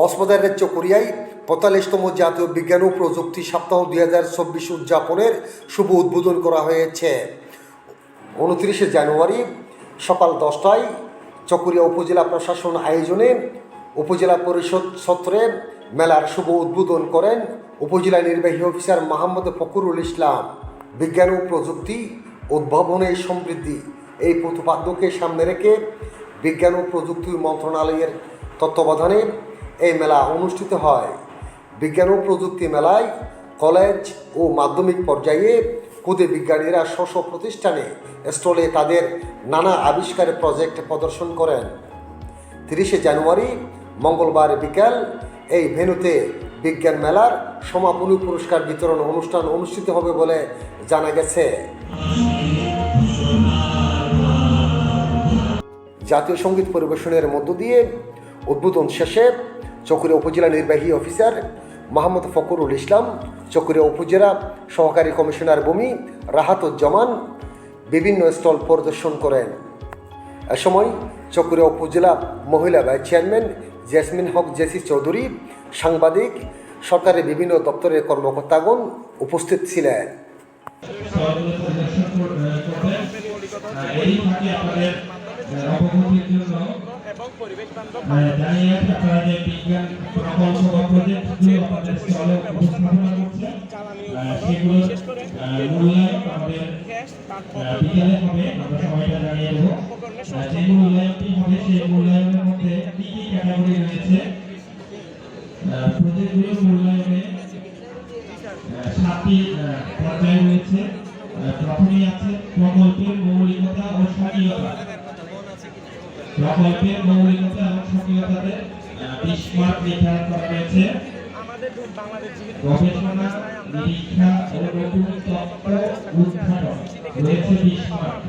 কক্সবাজারের চকরিয়ায় পঁয়তাল্লিশতম জাতীয় বিজ্ঞান ও প্রযুক্তি সপ্তাহ দুই হাজার চব্বিশ উদযাপনের শুভ উদ্বোধন করা হয়েছে। উনত্রিশে জানুয়ারি সকাল দশটায় চকরিয়া উপজেলা প্রশাসন আয়োজনে উপজেলা পরিষদ সত্রে মেলার শুভ উদ্বোধন করেন উপজেলা নির্বাহী অফিসার মাহমুদ ফকরুল ইসলাম। বিজ্ঞান ও প্রযুক্তি উদ্ভাবনে সমৃদ্ধি, এই প্রতিপাদ্যকে সামনে রেখে বিজ্ঞান ও প্রযুক্তি মন্ত্রণালয়ের তত্ত্বাবধানে এই মেলা অনুষ্ঠিত হয়। বিজ্ঞান ও প্রযুক্তি মেলায় কলেজ ও মাধ্যমিক পর্যায়ে খুদে বিজ্ঞানীরা স্ব প্রতিষ্ঠানে স্টলে তাদের নানা আবিষ্কারের প্রজেক্ট প্রদর্শন করেন। তিরিশে জানুয়ারি, মঙ্গলবার বিকাল, এই ভেন্যুতে বিজ্ঞান মেলার সমাপনী পুরস্কার বিতরণ অনুষ্ঠান অনুষ্ঠিত হবে বলে জানা গেছে। জাতীয় সংগীত পরিবেশনের মধ্য দিয়ে উদ্বোধন শেষে চকুরিয়া উপজেলা নির্বাহী অফিসার মোহাম্মদ ফকরুল ইসলাম, চকুরিয়া উপজেলা সহকারী কমিশনার ভূমি রাহাতুজ্জামান বিভিন্ন স্টল পরিদর্শন করেন। এ সময় চকুরিয়া উপজেলা মহিলা vice chairman Jesmin Haque JC Chowdhury, সাংবাদিক, সরকারের বিভিন্ন দপ্তরের কর্মকর্তাগণ উপস্থিত ছিলেন এবং পরিবেশ বান্ধব জ্বালানি উৎপাদন বিশেষ করে গ্যাস উপকরণের প্রজেক্টগুলোর মূল্যায়নে সাতটি পর্যায় রয়েছে। প্রথমেই আছে প্রকল্পের মৌলিকতা ও সক্রিয়তা প্রকল্পের মৌলিকতা সক্রিয়তাতে বিশ মার্ক নির্ধারণ করা হয়েছে। গবেষণা নিরীক্ষা ও নতুন তত্ত্ব উদ্ঘাটন রয়েছে বিশ মার্ক।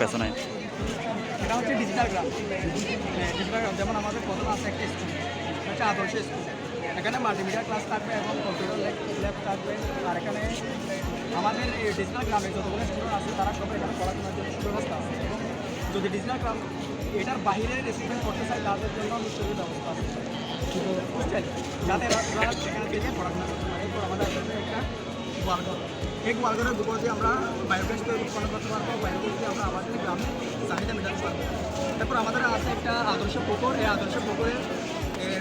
পেছনে। এটা হচ্ছে ডিজিটাল গ্রাম। ডিজিটাল গ্রাম। যেমন আমাদের প্রথম আছে একটা স্কুল হচ্ছে আদর্শ স্কুল এখানে মাল্টিমিডিয়া ক্লাস থাকবে এবং কম্পিউটার ল্যাব থাকবে। আর এখানে আমাদের এই ডিজিটাল গ্রামে যতগুলো স্টুডেন্ট আছে, তারা সবাই এখানে পড়াশোনার জন্য সুব্যবস্থা আছে। এবং যদি ডিজিটাল গ্রাম এটার বাইরে রেসিডেন্ট করতে চাই তাদের জন্য নিশ্চয়ই ব্যবস্থা আছে। হোস্টেল যাতে সেখানে থেকে পড়াশোনা করতে পারে। আমাদের একটা গোয়ালঘর। এই গোয়ালঘরের উপর দিয়ে আমরা বায়োগ্যাস তৈরি উৎপন্ন করতে পারব বায়োগ্যাস দিয়ে আমরা আমাদের গ্রামে চাহিদা মেটাতে পারব। তারপর আমাদের আছে একটা আদর্শ পুকুর, এই আদর্শ পুকুরে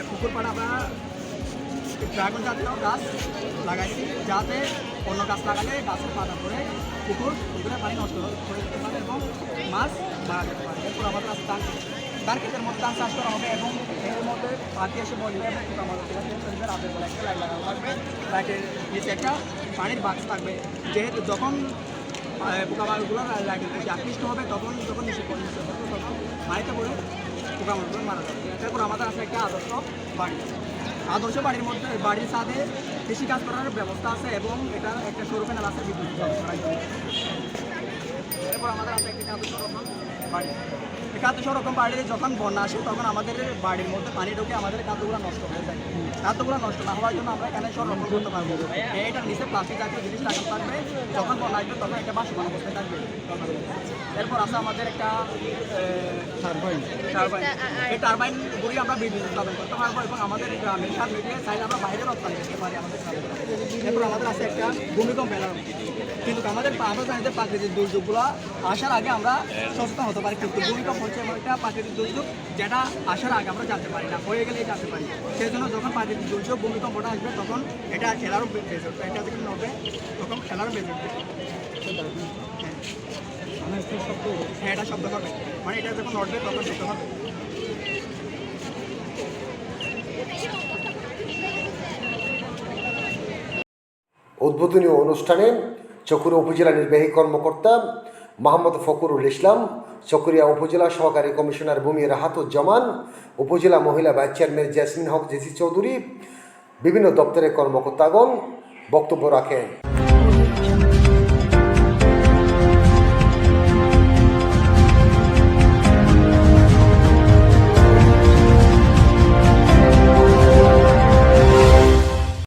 পুকুর পাড়ে আমরা ড্রাগন জাতীয় গাছ লাগাইছি, যাতে অন্য গাছ লাগালে গাছের পাতা পরে পুকুর, পুকুরে পানি নষ্ট করে যেতে পারে এবং মাছ মারা যেতে পারে। এরপর আমাদের আছে ধান। ধান ক্ষেতের মধ্যে ধান চাষ করা হবে এবং এর মধ্যে পাখি এসে বলবে এবং আমাদের আপেল বলে একটা লাইট লাগানো থাকবে। লাইটের নিচে একটা পানির বাক্স থাকবে। যেহেতু যখন পোকামাকড়গুলো আকৃষ্ট হবে, তখন যখন তখন পানিতে পড়ে পোকামাকড়গুলো মারা যাবে। তারপর আমাদের আছে একটা আদর্শ বাড়ি। আদর্শ বাড়ির মধ্যে, বাড়ির সাথে কৃষিকাজ করার ব্যবস্থা আছে এবং এটা একটা সরু প্যানেল আছে, বিদ্যুৎ করে। এরপর আমাদের আছে একটা আদর্শ বাড়ি। খাদ্য সংরক্ষণ বাড়িতে যখন বন্যা আসে, তখন আমাদের বাড়ির মধ্যে পানি ঢুকে আমাদের খাদ্যগুলো নষ্ট হয়ে যায়। খাদ্যগুলো নষ্ট না হওয়ার জন্য আমরা এখানে সড়ক করতে পারব। এটা নিচে প্লাস্টিক জাতীয় জিনিস লাগানো থাকবে যখন বন্যা আসবে, তখন একটা বাসমান অবস্থায় থাকবে। এরপর আছে আমাদের একটা টারবাইন। এই টারবাইন গুলি আমরা বিদ্যুৎ উৎপাদন করতে পারব এবং আমাদের গ্রামের সাথে মিলিয়ে চাইলে আমরা বাইরে রপ্তানি করতে পারি আমাদের। এরপর আমাদের আছে একটা ভূমিকম্প এলাকা। কিন্তু আমাদের আমরা জানি যে প্রাকৃতিক দুর্যোগগুলো আসার আগে আমরা সচেতন হতে পারি। কিন্তু ভূমিকম্প হচ্ছে এমন একটা প্রাকৃতিক দুর্যোগ যেটা আসার আগে আমরা জানতে পারি না, হয়ে গেলেই জানতে পারি। সেই জন্য যখন প্রাকৃতিক দুর্যোগ, ভূমিকম্পটা আসবে, তখন এটা খেলারও উঠবে এটা যখন নড়বে তখন খেলারও এটা শব্দ করবে মানে এটা যখন তখন দেখতে হবে। উদ্বোধনী অনুষ্ঠানে চকুরিয়া উপজেলা নির্বাহী কর্মকর্তা মোহাম্মদ ফকরুল ইসলাম চকুরিয়া উপজেলা সহকারী কমিশনার ভূমি রাহাতুজ্জামান, উপজেলা মহিলা vice chairman Jesmin Haque JC Chowdhury, বিভিন্ন দপ্তরের কর্মকর্তাগণ বক্তব্য রাখেন।